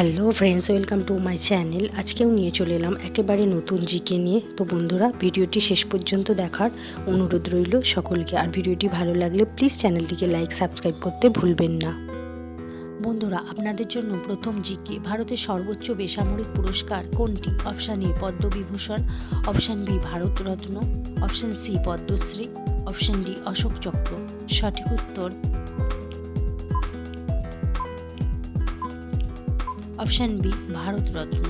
Hello friends, welcome to my channel. আজকেও নিয়ে চলে এলাম একেবারে নতুন জিকে নিয়ে। তো বন্ধুরা, ভিডিওটি শেষ পর্যন্ত দেখার অনুরোধ রইল সকলকে। আর ভিডিওটি ভালো লাগলে প্লিজ চ্যানেলটিকে লাইক, সাবস্ক্রাইব করতে ভুলবেন না। বন্ধুরা, আপনাদের জন্য প্রথম জিকে, ভারতের সর্বোচ্চ বেসামরিক পুরস্কার কোনটি? Option A, Padma Vibhushan, option B, Bharat Ratna, option C, Padma Shri, option D, Ashoka Chakra. সঠিক উত্তর অপশান বি, ভারতরত্ন।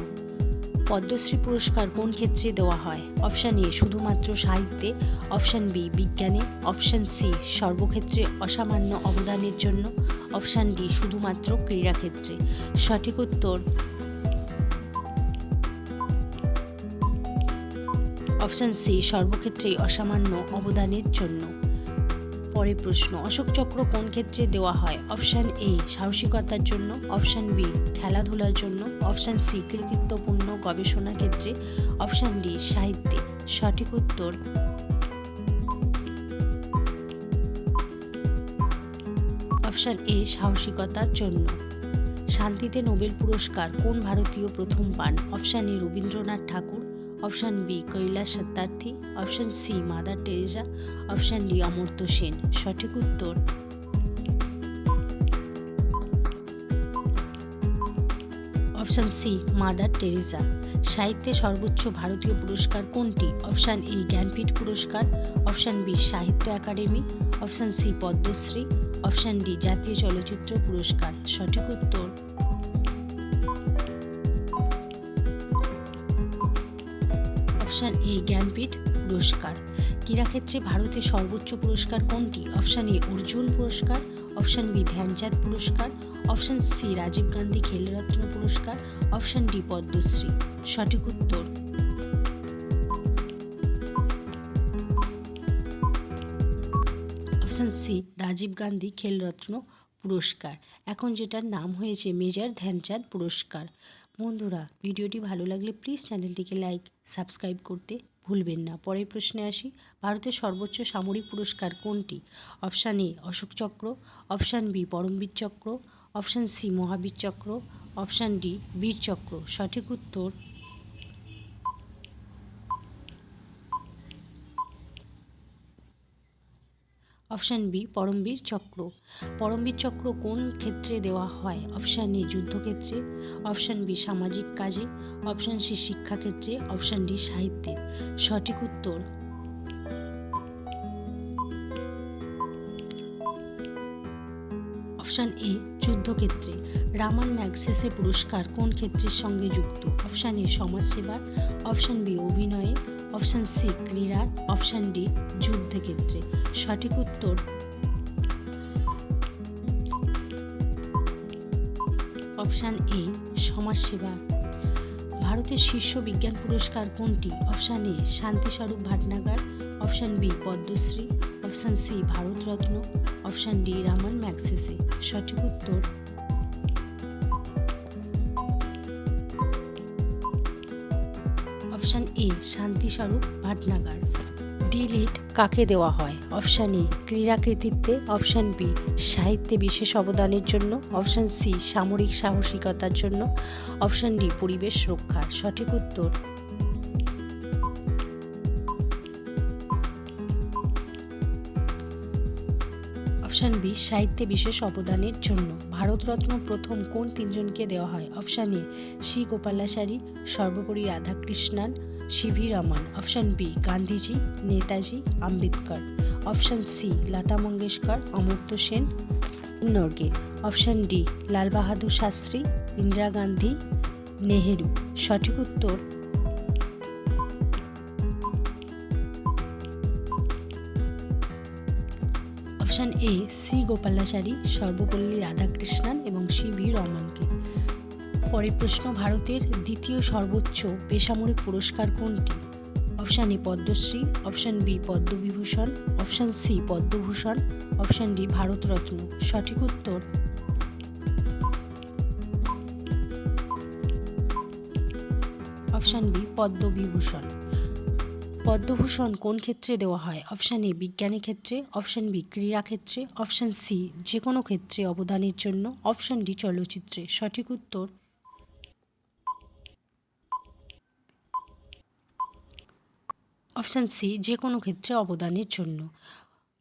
পদ্মশ্রী পুরস্কার কোন ক্ষেত্রে দেওয়া হয়? অপশান এ, শুধুমাত্র সাহিত্যে। অপশান বি, বিজ্ঞানে। অপশান সি, সর্বক্ষেত্রে অসামান্য অবদানের জন্য। অপশান ডি, শুধুমাত্র ক্রীড়াক্ষেত্রে। সঠিক উত্তর অপশান সি, সর্বক্ষেত্রেই অসামান্য অবদানের জন্য। পরের প্রশ্ন, অশোক চক্র কোন ক্ষেত্রে দেওয়া হয়? অপশান এ সাহসিকতার জন্য। অপশান বি খেলাধুলার জন্য। অপশান সি কৃতিত্বপূর্ণ গবেষণার ক্ষেত্রে। অপশান ডি সাহিত্যে। সঠিক উত্তর অপশান এ সাহসিকতার জন্য। শান্তিতে নোবেল পুরস্কার কোন ভারতীয় প্রথম পান? Option A Rabindranath Thakur. Option B Kailash Satyarthi option C Mother Teresa option D Amartya Sen সঠিক উত্তর অপশান সি মাদার টেরেজা সাহিত্যে সর্বোচ্চ ভারতীয় পুরস্কার কোনটি? অপশান এ জ্ঞানপীঠ পুরস্কার option B Sahitya Akademi option C Padma Shri option D জাতীয় চলচ্চিত্র পুরস্কার সঠিক উত্তর অপশান এ জ্ঞানপীঠ পুরস্কার ক্রীড়াক্ষেত্রে ভারতের সর্বোচ্চ পুরস্কার কোনটি অপশান এ অর্জুন পুরস্কার অপশান বি ধ্যানচাঁদ পুরস্কার অপশান সি রাজীব গান্ধী খেলরত্ন পুরস্কার অপশান ডি পদ্মশ্রী সঠিক উত্তর অপশান সি রাজীব গান্ধী খেলরত্ন পুরস্কার এখন যেটার নাম হয়েছে মেজর ধ্যানচাঁদ পুরস্কার বন্ধুরা, ভিডিওটি ভালো লাগলে প্লিজ চ্যানেলটিকে লাইক সাবস্ক্রাইব করতে ভুলবেন না। পরের প্রশ্নে আসি, ভারতের সর্বোচ্চ সামরিক পুরস্কার কোনটি? অপশান এ অশোক চক্র অপশান বি পরমবীর চক্র অপশান সি মহাবীর চক্র অপশান ডি বীর চক্র। সঠিক উত্তর অপশান বি, পরমবীর চক্র। পরমবীর চক্র কোন ক্ষেত্রে দেওয়া হয়? অপশান এ, যুদ্ধক্ষেত্রে। অপশান বি, সামাজিক কাজে। অপশান সি, শিক্ষাক্ষেত্রে। অপশান ডি, সাহিত্যে। সঠিক উত্তর। অপশান এ, যুদ্ধক্ষেত্রে। রামান ম্যাগসেসে পুরস্কার কোন ক্ষেত্রের সঙ্গে যুক্ত? অপশান এ সমাজসেবার অপশান বি, অভিনয়ে। অপশান সি ক্রীড়ার অপশান ডি যুদ্ধক্ষেত্রে সঠিক উত্তর? অপশান এ, সমাজসেবা। ভারতের শীর্ষ বিজ্ঞান পুরস্কার কোনটি? Option A, Shanti Swarup Bhatnagar. Option B, Padma Shri. Option C, Bharat Ratna. Option D Ramon Magsaysay. সঠিক উত্তর? Option A Shanti Swarup Bhatnagar. DLitt কাকে দেওয়া হয়? অপশান এ ক্রীড়া কৃতিত্বে অপশান বি সাহিত্যে বিশেষ অবদানের জন্য। অপশান সি সামরিক সাহসিকতার জন্য। অপশান ডি পরিবেশ রক্ষা সঠিক উত্তর অপশান বি, সাহিত্যে বিশেষ অবদানের জন্য। ভারতরত্ন প্রথম কোন তিনজনকে দেওয়া হয়? Option A Shri Gopalachari, Sarvepalli Radhakrishnan, C V Raman. Option B, Gandhiji, Netaji, Ambedkar. Option C, Lata Mangeshkar, Amartya Sen, Norgay. Option D Lal Bahadur Shastri, Indira Gandhi, Nehru. সঠিক উত্তর option A C Gopalachari, Sarvepalli Radhakrishnan এবং C V রমনকে। পরের প্রশ্ন, ভারতের দ্বিতীয় সর্বোচ্চ বেসামরিক পুরস্কার কোনটি? Option A Padma Shri, option B Padma Vibhushan, option C Padma Bhushan, option D Bharat Ratna. সঠিক উত্তর? Option B Padma Vibhushan. পদ্মভূষণ কোন ক্ষেত্রে দেওয়া হয়? অপশান এ বিজ্ঞানী ক্ষেত্রে, অপশান বি ক্রীড়া ক্ষেত্রে অপশান সি যে কোনো ক্ষেত্রে অবদানের জন্য, অপশান ডি চলচ্চিত্রে। সঠিক উত্তর? অপশান সি যে কোনো ক্ষেত্রে অবদানের জন্য।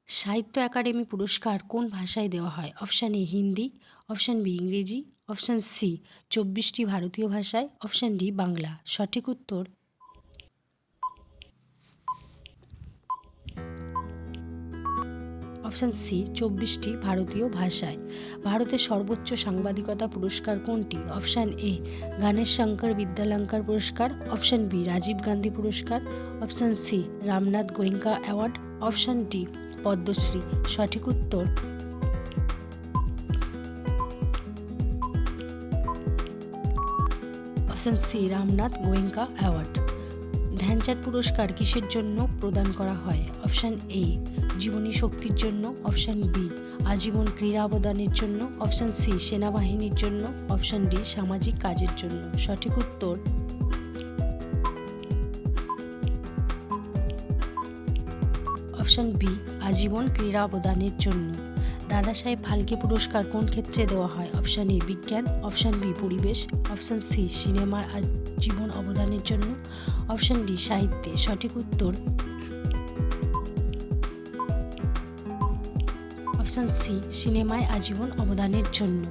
সাহিত্য একাডেমি পুরস্কার কোন ভাষায় দেওয়া হয়? Option A Hindi, option B ইংরেজি, অপশান সি চব্বিশটি ভারতীয় ভাষায়, অপশান ডি বাংলা। সঠিক উত্তর? অপশান সি, চব্বিশটি ভারতীয় ভাষায়। ভারতের সর্বোচ্চ সাংবাদিকতা পুরস্কার কোনটি? অপশান এ, গানেশ শঙ্কর বিদ্যালঙ্কার পুরস্কার। অপশান বি, রাজীব গান্ধী পুরস্কার। Option C, Ramnath Goenka award. Option D, Padma Shri. সঠিক উত্তর। Option C, Ramnath Goenka award. Dhyan Chand পুরস্কার কিসের জন্য প্রদান করা হয়? অপশান এ জীবনী শক্তির জন্য। অপশান বি আজীবন ক্রীড়া অবদানের জন্য। অপশান সি সেনাবাহিনীর জন্য। অপশান ডি সামাজিক কাজের জন্য। সঠিক উত্তর? অপশান বি আজীবন ক্রীড়া অবদানের জন্য। দাদা সাহেব ফালকে পুরস্কার কোন ক্ষেত্রে দেওয়া হয়? অপশান এ, বিজ্ঞান, অপশান বি, পরিবেশ, অপশান সি, সিনেমার জীবন অবদানের জন্য, অপশান ডি, সাহিত্যে, সঠিক উত্তর। অপশান সি, সিনেমায় আজীবন অবদানের জন্য।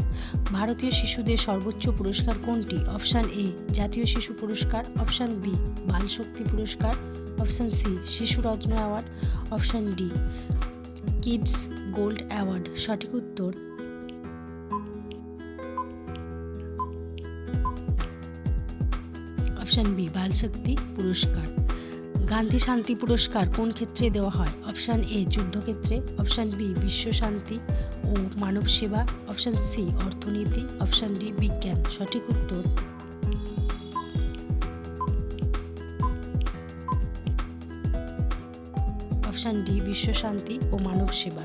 ভারতীয় শিশুদের সর্বোচ্চ পুরস্কার কোনটি? অপশান এ, জাতীয় শিশু পুরস্কার। অপশান বি বাল শক্তি পুরস্কার। Option C Shishu Ratna award. Option D, kids gold award, সঠিক উত্তর। অপশান বি, বাল শক্তি পুরস্কার। গান্ধী শান্তি পুরস্কার কোন ক্ষেত্রে দেওয়া হয়? অপশান এ, যুদ্ধক্ষেত্রে। অপশান বি, বিশ্ব শান্তি ও মানব সেবা। অপশান সি, অর্থনীতি। অপশান ডি, বিজ্ঞান। সঠিক উত্তর। অপশান ডি, বিশ্ব শান্তি ও মানব সেবা।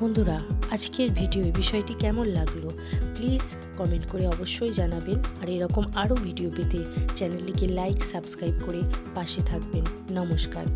বন্ধুরা, আজকের ভিডিও বিষয়টি কেমন লাগল? প্লিজ কমেন্ট করে অবশ্যই জানাবেন। আর এরকম আরও ভিডিও পেতে চ্যানেলটিকে লাইক সাবস্ক্রাইব করে পাশে থাকবেন। নমস্কার।